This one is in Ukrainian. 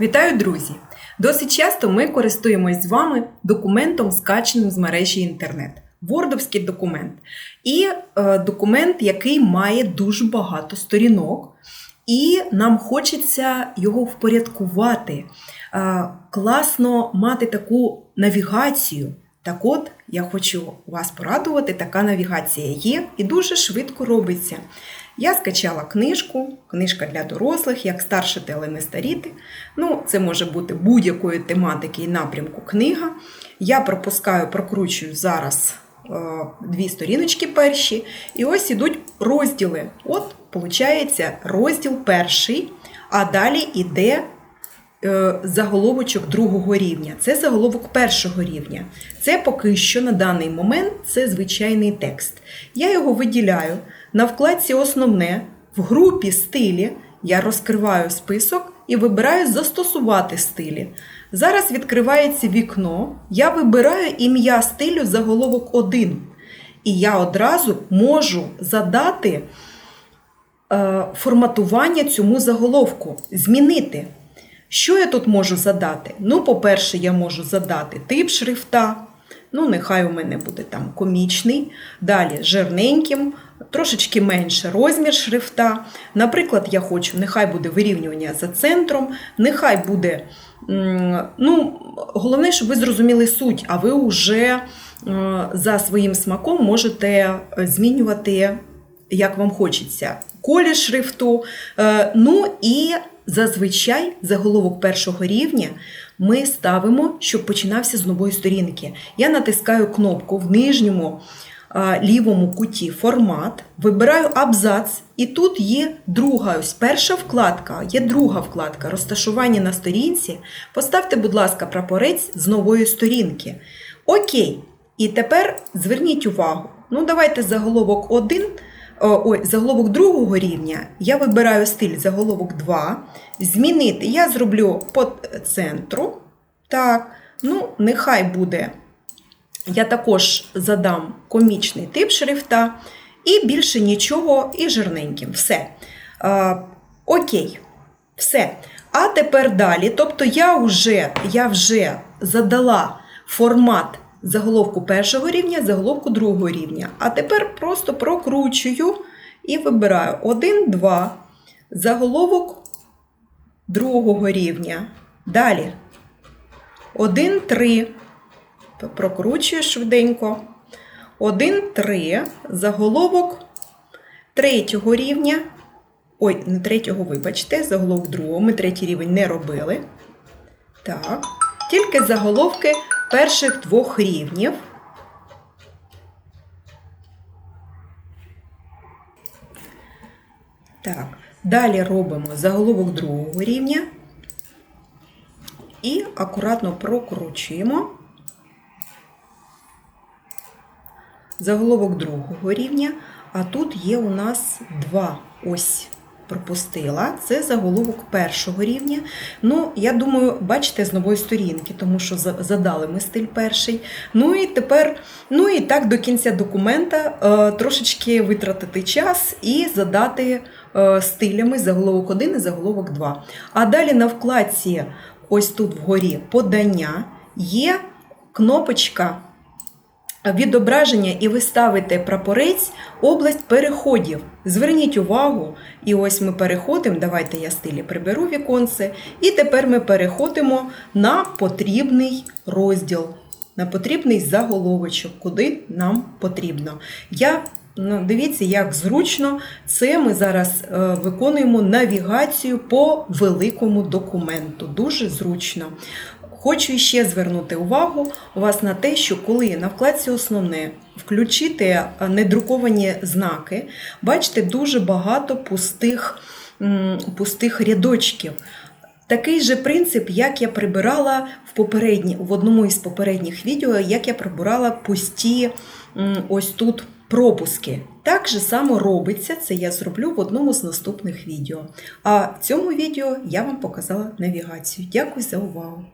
Вітаю, друзі! Досить часто ми користуємось з вами документом, скаченим з мережі інтернет. Вордовський документ. І е, документ, який має дуже багато сторінок, і нам хочеться його впорядкувати. Е, класно мати таку навігацію. Так от, я хочу вас порадувати, така навігація є і дуже швидко робиться. Я скачала книжку, книжка для дорослих, як старшити, але не старіти. Ну, Це може бути будь-якої тематики і напрямку книга. Я пропускаю, прокручую зараз е, дві сторіночки перші. І ось ідуть розділи. От, виходить, розділ перший, а далі йде заголовочок другого рівня. Це заголовок першого рівня. Це поки що на даний момент це звичайний текст. Я його виділяю. На вкладці Основне в групі стилі я розкриваю список і вибираю Застосувати стилі. Зараз відкривається вікно, я вибираю ім'я стилю заголовок 1. І я одразу можу задати е, форматування цьому заголовку, змінити. Що я тут можу задати? Ну, по-перше, я можу задати тип шрифта. Ну, нехай у мене буде там комічний, далі жирненьким, трошечки менше розмір шрифта. Наприклад, я хочу, нехай буде вирівнювання за центром, нехай буде. ну, Головне, щоб ви зрозуміли суть, а ви вже е, за своїм смаком можете е, змінювати, як вам хочеться, колір шрифту. Е, ну і зазвичай заголовок першого рівня ми ставимо, щоб починався з нової сторінки. Я натискаю кнопку в нижньому лівому куті формат, вибираю абзац, і тут є друга, ось перша вкладка, є друга вкладка розташування на сторінці. Поставте, будь ласка, прапорець з нової сторінки. Окей. І тепер зверніть увагу. Ну, давайте заголовок 1, ой, заголовок другого рівня. Я вибираю стиль заголовок 2. Змінити я зроблю по центру. Так, ну, нехай буде. Я також задам комічний тип шрифта, і більше нічого, і жирненьким. Все. Е, окей, все. А тепер далі. Тобто я вже, я вже задала формат заголовку першого рівня, заголовку другого рівня. А тепер просто прокручую і вибираю 1, 2, заголовок другого рівня. Далі. 1, 3 прокручую швиденько. 1, 3, заголовок третього рівня. Ой, не третього, вибачте, заголовок другого. Ми третій рівень не робили. Так, тільки заголовки перших двох рівнів. Так, далі робимо заголовок другого рівня і акуратно прокручуємо. заголовок другого рівня, а тут є у нас два ось. Пропустила, це заголовок першого рівня. Ну, я думаю, бачите, з нової сторінки, тому що задали ми стиль перший. Ну і тепер, ну і так до кінця документа е, трошечки витратити час і задати е, стилями заголовок 1 і заголовок 2. А далі на вкладці, ось тут вгорі, подання, є кнопочка відображення, і ви ставите прапорець область переходів. Зверніть увагу, і ось ми переходимо. Давайте я стилі приберу віконце, і тепер ми переходимо на потрібний розділ, на потрібний заголовочок, куди нам потрібно. Я Ну, Дивіться, як зручно це ми зараз е, виконуємо навігацію по великому документу. Дуже зручно. Хочу ще звернути увагу вас на те, що коли на вкладці основне включити е, недруковані знаки, бачите, дуже багато пустих, пустих рядочків. Такий же принцип, як я прибирала в попередні, в одному із попередніх відео, як я прибирала пусті ось тут пропуски. Так же само робиться, це я зроблю в одному з наступних відео. А в цьому відео я вам показала навігацію. Дякую за увагу!